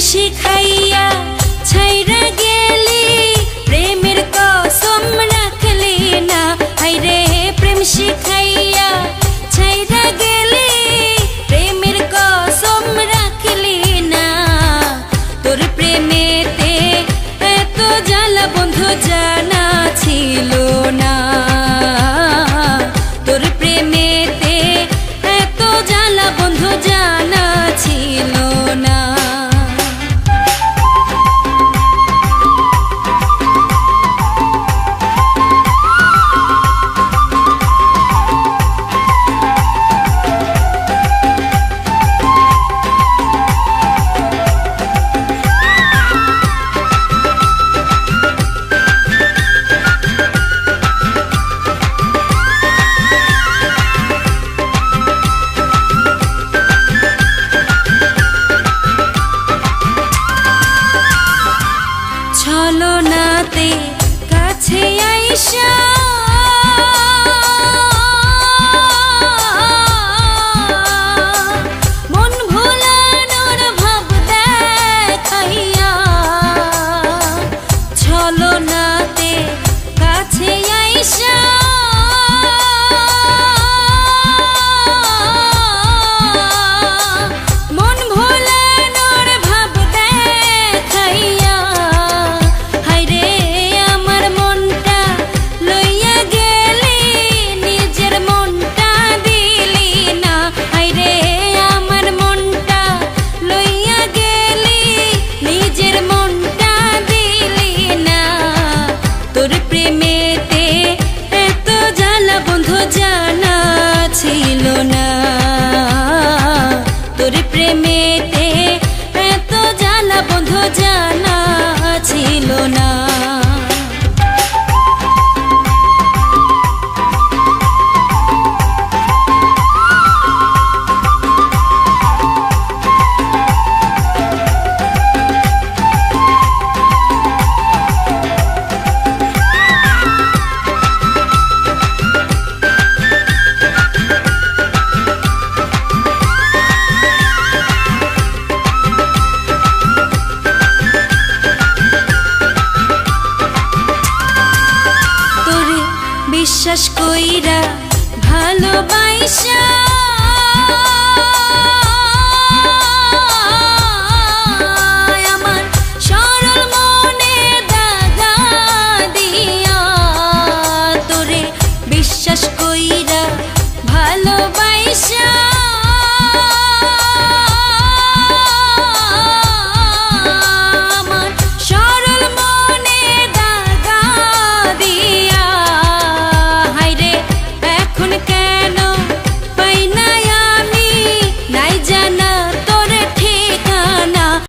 শিখাই ছলনাতে কাছে আইসা বিশ্বাস কইরা ভালোবাইসা